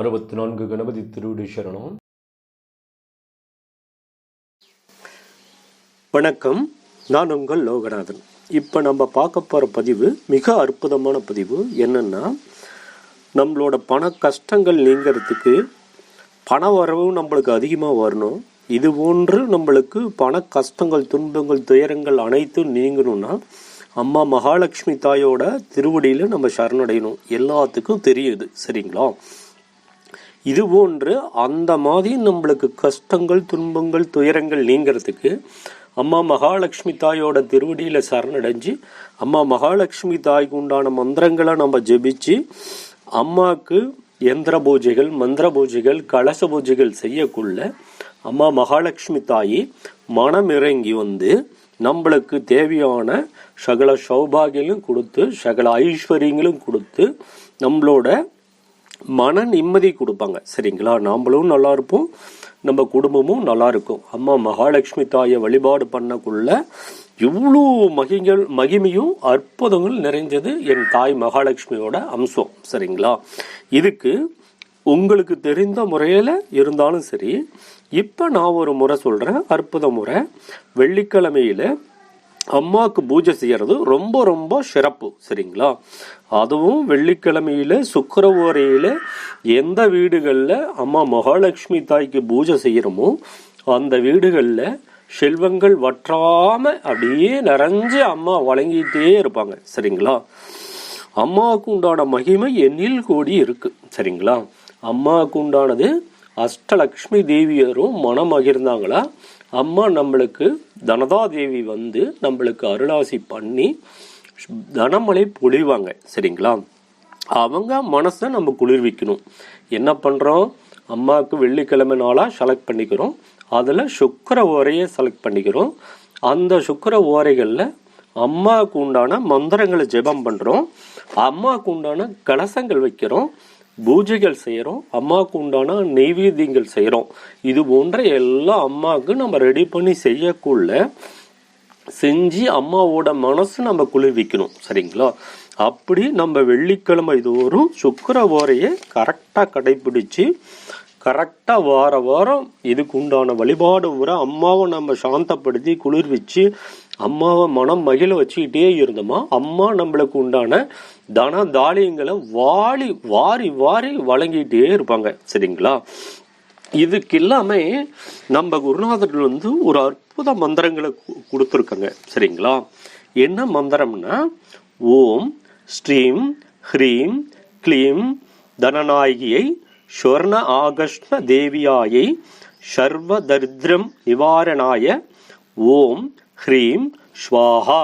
அறுபத்தி நான்கு கணபதி திருவிடு சரணம். வணக்கம். நான் உங்கள் லோகநாதன். இப்போ நம்ம பார்க்க போகிற பதிவு மிக அற்புதமான பதிவு என்னென்னா நம்மளோட பண கஷ்டங்கள் நீங்கிறதுக்கு பண வரவு நம்மளுக்கு அதிகமாக வரணும். இது போன்று நம்மளுக்கு பண கஷ்டங்கள் துன்பங்கள் துயரங்கள் அனைத்தும் நீங்கணும்னா அம்மா மகாலட்சுமி தாயோட திருவடியில் நம்ம சரணடையணும். எல்லாத்துக்கும் தெரியுது சரிங்களா? இது போன்று அந்த மாதிரி நம்மளுக்கு கஷ்டங்கள் துன்பங்கள் துயரங்கள் நீங்கிறதுக்கு அம்மா மகாலட்சுமி தாயோட திருவடியில் சரணடைஞ்சு அம்மா மகாலட்சுமி தாய்க்கு உண்டான மந்திரங்களை நம்ம ஜெபிச்சு அம்மாவுக்கு எந்திர பூஜைகள் மந்திர பூஜைகள் கலச பூஜைகள் செய்யக்குள்ள அம்மா மகாலட்சுமி தாயி மனம் இறங்கி வந்து நம்மளுக்கு தேவையான சகல சௌபாகியங்களும் கொடுத்து சகல ஐஸ்வர்யங்களும் கொடுத்து நம்மளோட மன நிம்மதி கொடுப்பாங்க. சரிங்களா? நாமளும் நல்லா இருப்போம் நம்ம குடும்பமும் நல்லா இருக்கும். அம்மா மகாலட்சுமி தாயை வழிபாடு பண்ணக்குள்ள இவ்வளோ மகிங்கள் மகிமையும் அற்புதங்கள் நிறைஞ்சது என் தாய் மகாலட்சுமியோட அம்சம். சரிங்களா? இதுக்கு உங்களுக்கு தெரிந்த முறையில் இருந்தாலும் சரி இப்போ நான் ஒரு முறை சொல்கிறேன் அற்புத முறை. வெள்ளிக்கிழமையில் அம்மாவுக்கு பூஜை செய்கிறது ரொம்ப ரொம்ப சிறப்பு சரிங்களா? அதுவும் வெள்ளிக்கிழமையில் சுக்கர எந்த வீடுகளில் அம்மா மகாலட்சுமி தாய்க்கு பூஜை செய்கிறோமோ அந்த வீடுகளில் செல்வங்கள் வற்றாமல் அப்படியே நிறைஞ்சு அம்மா வழங்கிட்டே இருப்பாங்க சரிங்களா? அம்மாவுக்கு உண்டான மகிமை எண்ணில் கூடி இருக்குது சரிங்களா? அம்மாவுக்கு உண்டானது அஷ்டலக்ஷ்மி தேவியரும் மனம் மகிழ்ந்தாங்களா அம்மா நம்மளுக்கு தனதா தேவி வந்து நம்மளுக்கு அருளாசி பண்ணி தனமலை பொழிவாங்க சரிங்களா? அவங்க மனசை நம்ம குளிர்விக்கணும். என்ன பண்ணுறோம் அம்மாவுக்கு வெள்ளிக்கிழமை நாளாக செலக்ட் பண்ணிக்கிறோம். அதில் சுக்கர ஓரையை செலக்ட் பண்ணிக்கிறோம். அந்த சுக்கர ஓரைகளில் அம்மாவுக்கு உண்டான மந்திரங்களை ஜெபம் பண்ணுறோம் அம்மாவுக்கு உண்டான கலசங்கள் வைக்கிறோம். பூஜைகள் செய்கிறோம் அம்மாவுக்கு உண்டான நெய்வேத்தியங்கள் செய்கிறோம் இது போன்ற எல்லாம் அம்மாவுக்கு நம்ம ரெடி பண்ணி செய்யக்குள்ள செஞ்சு அம்மாவோட மனசு நம்ம குளிர்விக்கணும் சரிங்களா? அப்படி நம்ம வெள்ளிக்கிழமை தோறும் சுக்கர ஓரையை கரெக்டாக கடைபிடிச்சு கரெக்டாக வார வாரம் இதுக்கு உண்டான வழிபாடு முறை அம்மாவை நம்ம சாந்தப்படுத்தி குளிர்விச்சு அம்மாவை மனம் மகிழ வச்சுக்கிட்டே இருந்தோமா? அம்மா நம்மளுக்கு உண்டான தன தானியங்களை வாரி வாரி வாரி வழங்கிட்டே இருப்பாங்க. சரிங்களா? இதுக்கு எல்லாமே நம்ம குருநாதர்கள் வந்து ஒரு அற்புத மந்திரங்களை கொடுத்துருக்காங்க. சரிங்களா? என்ன மந்திரம்னா ஓம் ஸ்ரீம் ஹ்ரீம் க்ளீம் தனநாயகியை ஸ்வர்ண ஆகஷ்ண தேவியாயை சர்வ தரித்திரம் நிவாரணாய ஓம் ஹ்ரீம் ஸ்வாஹா.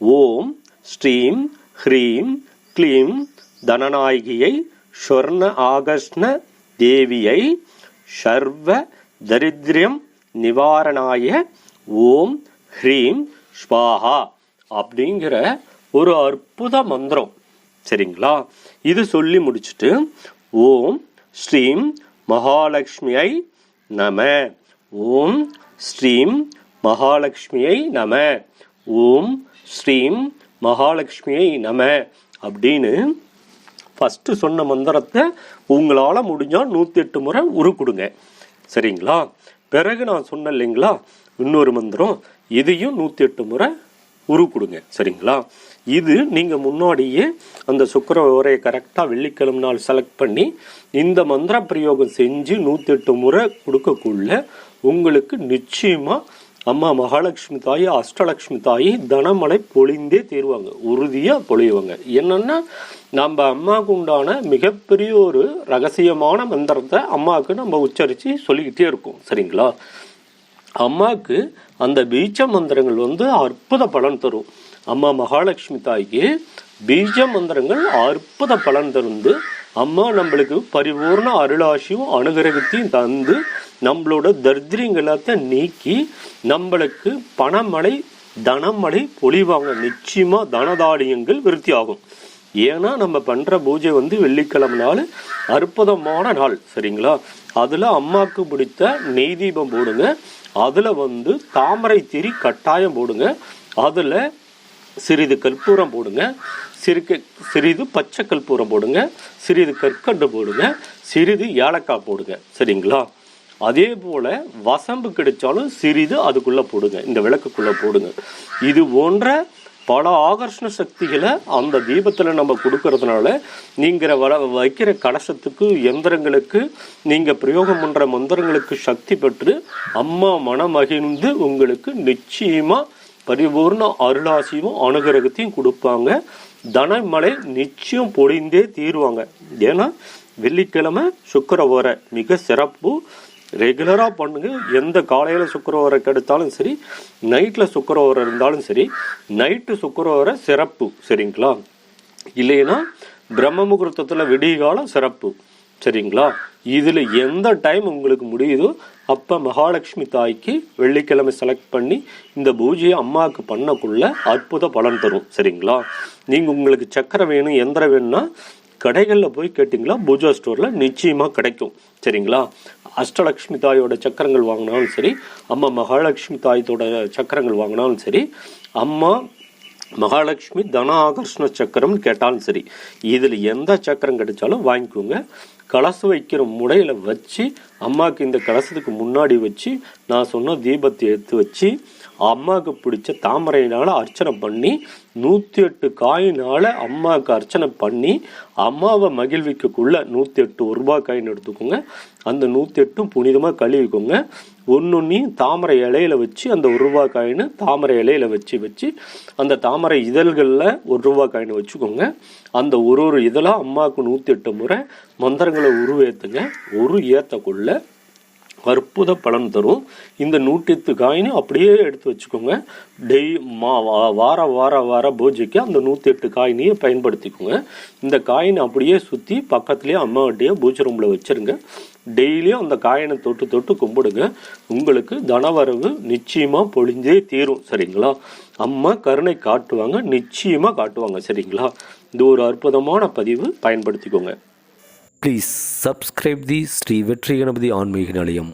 ஓம் ஸ்ரீம் ஹ்ரீம் க்ளீம் தனநாயகியை ஸ்வர்ண ஆகஷ்ண தேவியை சர்வ தரித்திரம் நிவாரணாய ஓம் ஹ்ரீம் ஸ்வாஹா அப்படிங்கிற ஒரு அற்புத மந்திரம். சரிங்களா? இது சொல்லி முடிச்சுட்டு ஓம் ஸ்ரீம் மகாலட்சுமியை நம. ஓம் ஸ்ரீம் மகாலட்சுமியை நம. ஓம் ஸ்ரீம் மகாலட்சுமியை நம அப்படின்னு ஃபஸ்ட்டு சொன்ன மந்திரத்தை உங்களால் முடிஞ்சால் நூற்றி எட்டு முறை உரு கொடுங்க சரிங்களா? பிறகு நான் சொன்னேன் இல்லைங்களா? இன்னொரு மந்திரம் இதையும் நூற்றி எட்டு முறை உரு கொடுங்க சரிங்களா? இது நீங்கள் முன்னாடியே அந்த சுக்கர உரையை கரெக்டாக வெள்ளிக்கிழமை நாள் செலக்ட் பண்ணி இந்த மந்திர பிரயோகம் செஞ்சு நூற்றி எட்டு முறை கொடுக்கக்குள்ள உங்களுக்கு நிச்சயமாக அம்மா மகாலட்சுமி தாய் அஷ்டலட்சுமி தாய் தனமலை பொழிந்தே தீர்வாங்க. உறுதியாக பொழிவாங்க என்னன்னா நம்ம அம்மாவுக்கு உண்டான மிகப்பெரிய ஒரு ரகசியமான மந்திரத்தை அம்மாவுக்கு நம்ம உச்சரித்து சொல்லிக்கிட்டே இருக்கோம். சரிங்களா? அம்மாவுக்கு அந்த பீஜ மந்திரங்கள் வந்து அற்புத பலன் தரும். அம்மா மகாலட்சுமி தாய்க்கு பீஜ மந்திரங்கள் அற்புத பலன் தருந்து அம்மா நம்மளுக்கு பரிபூர்ண அருளாசியும் அனுகிரகத்தையும் தந்து நம்மளோட தரித்திரங்களத்தை நீக்கி நம்மளுக்கு பணமழை தனமழை பொழிவாங்க நிச்சயமாக தனதாரியங்கள் விருத்தி ஆகும் ஏன்னா நம்ம பண்ணுற பூஜை வந்து வெள்ளிக்கிழமை நாள் அற்புதமான நாள் சரிங்களா? அதில் அம்மாவுக்கு பிடித்த நெய் தீபம் போடுங்க. அதில் வந்து தாமரை திரி கட்டாயம் போடுங்க. அதில் சிறிது கற்பூரம் போடுங்க. சிறுக்கு சிறிது பச்சை கற்பூரம் போடுங்க. சிறிது கற்கண்டு போடுங்க. சிறிது ஏலக்காய் போடுங்க சரிங்களா? அதே போல் வசம்பு கிடைச்சாலும் சிறிது அதுக்குள்ளே போடுங்க இந்த விளக்குக்குள்ளே போடுங்க. இது போன்ற பல ஆகர்ஷண சக்திகளை அந்த தீபத்தில் நம்ம கொடுக்கறதுனால நீங்கள் வள வைக்கிற கலசத்துக்கு எந்திரங்களுக்கு நீங்கள் பிரயோகம் பண்ணுற மந்திரங்களுக்கு சக்தி பெற்று அம்மா மனமகிழ்ந்து உங்களுக்கு நிச்சயமாக பரிபூர்ண அருளாசியும் அனுகிரகத்தையும் கொடுப்பாங்க. தனமலை நிச்சயம் பொழிந்தே தீருவாங்க. ஏன்னா வெள்ளிக்கிழமை சுக்கரவோரை மிக சிறப்பு. ரெகுலராக பண்ணுங்க. எந்த காலையில் சுக்கரவரை கெடுத்தாலும் சரி நைட்டில் சுக்கரவரை இருந்தாலும் சரி நைட்டு சுக்கரவரை சிறப்பு. சரிங்களா? இல்லைன்னா பிரம்ம முகூர்த்தத்தில் விடிகாலம் சிறப்பு. சரிங்களா? இதில் எந்த டைம் உங்களுக்கு முடியுதோ அப்போ மகாலட்சுமி தாய்க்கு வெள்ளிக்கிழமை செலக்ட் பண்ணி இந்த பூஜையை அம்மாவுக்கு பண்ணக்குள்ள அற்புத பலன் தரும். சரிங்களா? நீங்கள் உங்களுக்கு சக்கரை வேணும் எந்திரம் வேணும்னா கடைகளில் போய் கேட்டிங்களா? பூஜா ஸ்டோரில் நிச்சயமாக கிடைக்கும். சரிங்களா? அஷ்டலக்ஷ்மி தாயோட சக்கரங்கள் வாங்கினாலும் சரி அம்மா மகாலட்சுமி தாயத்தோட சக்கரங்கள் வாங்கினாலும் சரி அம்மா மகாலட்சுமி தன ஆகர்ஷண சக்கரம்னு கேட்டாலும் சரி இதில் எந்த சக்கரம் கிடைச்சாலும் வாங்கிக்கோங்க. கலசம் வைக்கிற முறையில் வச்சு அம்மாவுக்கு இந்த கலசத்துக்கு முன்னாடி வச்சு நான் சொன்ன தீபத்தை எடுத்து வச்சு அம்மாவுக்கு பிடிச்ச தாமரையினால் அர்ச்சனை பண்ணி நூற்றி எட்டு காயினால் அம்மாவுக்கு அர்ச்சனை பண்ணி அம்மாவை மகிழ்விக்கக்குள்ள நூற்றி எட்டு ஒரு காயின் எடுத்துக்கோங்க. அந்த நூற்றி எட்டும் புனிதமாக கழுவிக்கோங்க. ஒன்றுன்னையும் தாமரை இலையில வச்சு அந்த ஒரு ரூபா காயின் தாமரை இலையில வச்சு வச்சு அந்த தாமரை இதழ்களில் ஒரு ரூபா காயின் வச்சுக்கோங்க. அந்த ஒரு ஒரு இதழாக அம்மாவுக்கு நூற்றி எட்டு முறை மந்திரங்களை உருவேற்றுங்க ஒரு ஏற்றக்குள்ள அற்புத பலன் தரும். இந்த நூற்றெட்டு காயினை அப்படியே எடுத்து வச்சுக்கோங்க. டெய் மா வா- வார வார வார பூஜைக்கு அந்த நூற்றி எட்டு காயினையே பயன்படுத்திக்கோங்க. இந்த காயினை அப்படியே சுற்றி பக்கத்துலேயே அம்மாவட்டையே பூஜை ரூமில் வச்சிருங்க. டெய்லியும் அந்த காயினை தொட்டு தொட்டு கும்பிடுங்க. உங்களுக்கு தனவரவு நிச்சயமாக பொழிஞ்சே தீரும். சரிங்களா? அம்மா கருணை காட்டுவாங்க நிச்சயமாக காட்டுவாங்க. சரிங்களா? இது ஒரு அற்புதமான பதிவு. பயன்படுத்திக்கோங்க. ப்ளீஸ் சப்ஸ்கிரைப் தி ஸ்ரீ வெற்றி கணபதி ஆன்மீக நிலையம்